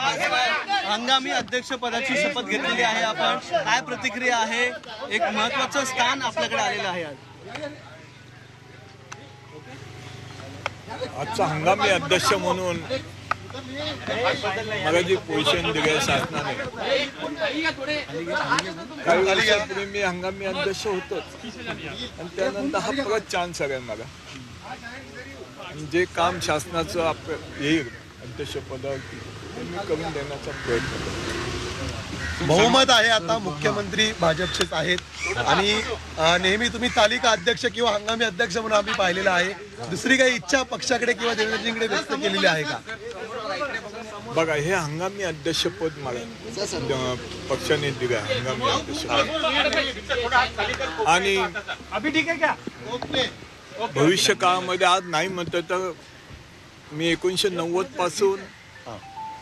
हंगामी अध्यक्षपदाची शपथ घेतलेली आहे आपण. काय प्रतिक्रिया आहे? एक महत्वाचं स्थान आपल्याकडे आलेलं आहे आज. आजचा हंगामी अध्यक्ष म्हणून मला जी पोझिशन दिली आहे शासनाने काही वर्षापूर्वी मी हंगामी अध्यक्ष होतोच. आणि त्यानंतर हा परत चान्स आहे मला. जे काम शासनाचं आप येईल अध्यक्षपद मी करून देण्याचा प्रयत्न करतो. बहुमत आहे आता मुख्यमंत्री भाजपचेच आहेत. आणि नेहमी तुम्ही तालिका अध्यक्ष किंवा हंगामी अध्यक्ष म्हणून आम्ही पाहिलेलं आहे. दुसरी काही इच्छा पक्षाकडे किंवा देवेंद्रजींकडे व्यक्त केलेली आहे का? बघा हे हंगामी अध्यक्षपद मला पक्षाने दिलं आहे हंगामी अध्यक्षपद आणि भविष्य काळामध्ये आज नाही म्हणतो तर मी एकोणीसशे नव्वदपासून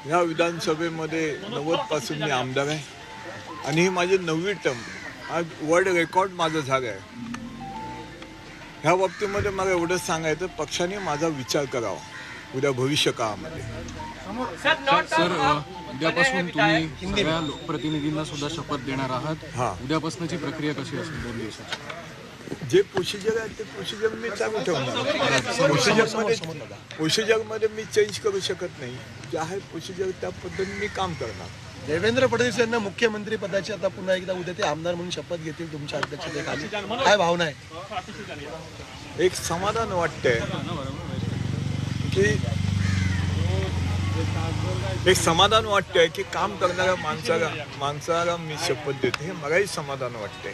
ह्या विधानसभेमध्ये नव्वदपासून मी आमदार आहे. आणि ही माझी नववी टर्म आज वर्ल्ड रेकॉर्ड माझं झालं आहे. ह्या बाबतीमध्ये मला एवढंच सांगायचं पक्षाने माझा विचार करावा. उद्या भविष्य काळामध्ये. सर अ, उद्यापासून तुम्ही सगळ्या लोकप्रतिनिधींना सुद्धा शपथ देणार आहात. हा. उद्यापासूनची प्रक्रिया कशी असेल दोन दिवसाची? जे प्रोसिजर आहे ते प्रोसिजर मी चालू ठेवणार. प्रोसिजरमध्ये प्रोसिजरमध्ये मी चेंज करू शकत नाही. जे आहे प्रोसिजर त्या पद्धतीने मी काम करणार. देवेंद्र फडणवीस यांना मुख्यमंत्री पदाची आता पुन्हा एकदा उद्या ते आमदार म्हणून शपथ घेतील तुमच्या अध्यक्षतेखाली. काय भावना आहे? एक समाधान वाटतंय की एक समाधान वाटतंय की काम करणाऱ्या माणसाला माणसाला मी शपथ देते. हे मलाही समाधान वाटतंय.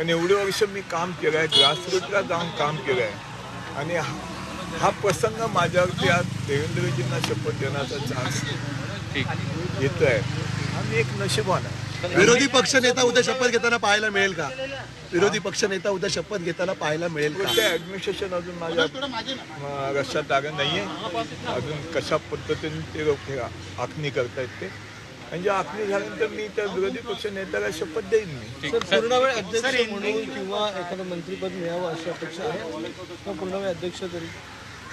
कारण एवढे वर्ष मी काम केलं आहे ग्रासरूटला जाऊन काम केलं आहे आणि हा- हा प्रसंग माझ्यावरती आज देवेंद्रजींना शपथ देण्याचा चान्स येतो आहे आम्ही एक नशिबान. आहे विरोधी पक्ष नेता उद्या शपथ घेताना पाहायला मिळेल का? विरोधी पक्ष नेता उद्या शपथ घेताना पाहायला मिळेल का? अजून माझ्या लक्षात आलं नाहीये. अजून कशा पद्धतीने ते लोक आखणी करतायत ते? म्हणजे आखणी झाल्यानंतर मी त्या विरोधी पक्ष नेत्याला शपथ देईन मी. पूर्ण वेळ अध्यक्ष म्हणून किंवा एखादं मंत्रीपद मिळावं अशी अपेक्षा आहे? किंवा पूर्ण वेळ अध्यक्ष तरी?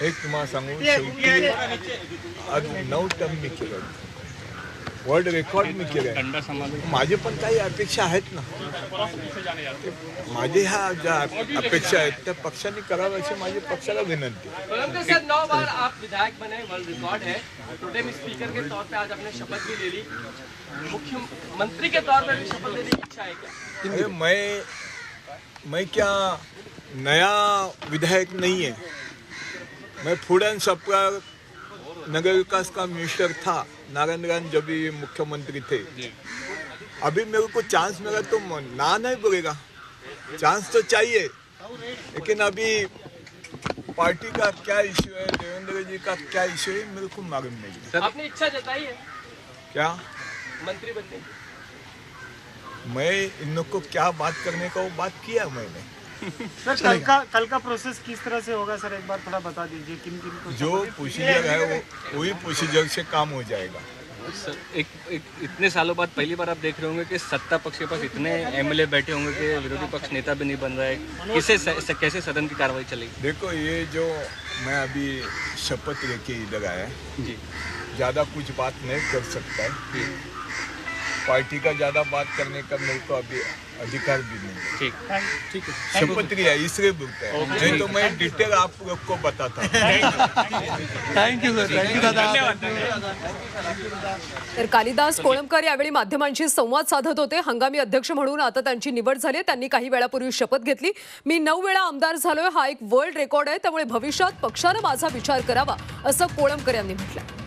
एक तुम्हाला सांगू शेवटी आज नऊ टर्म मी केलं वर्ल्ड रेकॉर्ड मी केलंय. माझे पण काही अपेक्षा आहेत ना. माझे ह्या ज्या अपेक्षा आहेत त्या पक्षाने कराव्या अशी माझी पक्षाला विनंती. आहे. परंतु सर नौ बार आप विधायक बने वर्ल्ड रिकॉर्ड है. प्रोटेम स्पीकर के तौर पे आज आपने शपथ भी ले ली. मुख्यमंत्री के तौर पर भी शपथ लेने की इच्छा है क्या? अरे मैं मैं क्या नया विधायक नहीं है। मैं फूड एंड सप्लाई नगर विकास का मिनिस्टर था। नारायण रान जब भी मुख्यमंत्री थे अभी मेरे को चांस मिला तो ना नहीं बोलेगा। चांस तो चाहिए लेकिन अभी पार्टी का क्या इश्यू है देवेंद्र जी का क्या इश्यू है मेरे को मालूम नहीं आपने इच्छा जताई है? क्या? मंत्री बनने मैं इन लोग को क्या बात करने का वो बात किया मैंने। सर कल का कल का प्रोसेस किस तरह से होगा? सर एक बार थोड़ा बता दीजिए किन किन को जो प्रोसीजर है वो वही प्रोसीजर से काम हो जाएगा। सर एक, एक इतने सालों बाद पहली बार आप देख रहे होंगे कि सत्ता पक्ष के पास इतने एमएलए बैठे होंगे कि विरोधी पक्ष नेता भी नहीं बन रहा है। किसे स, स, कैसे सदन की कार्रवाई चलेगी? देखो ये जो मैं अभी शपथ लेके इधर आया जी। ज़्यादा कुछ बात नहीं कर सकता है। पार्टी का ज़्यादा बात करने का मेरे को अभी अधिकार भी नहीं है ठीक ठीक है शपथ लिया इसलिए बोलते हैं. नहीं तो मैं डिटेल आप लोग को बताता थँक्यू सर थँक्यू दादा. तर कालिदास कोळंबकर यावेळी माध्यमांशी संवाद साधत होते. हंगामी अध्यक्ष म्हणून आता त्यांची निवड झाली आहे. त्यांनी काही वेळापूर्वी शपथ घेतली. मी नऊ वेळा आमदार झालोय. हा एक वर्ल्ड रेकॉर्ड आहे. त्यामुळे भविष्यात पक्षानं माझा विचार करावा असं कोळंबकर यांनी म्हटलं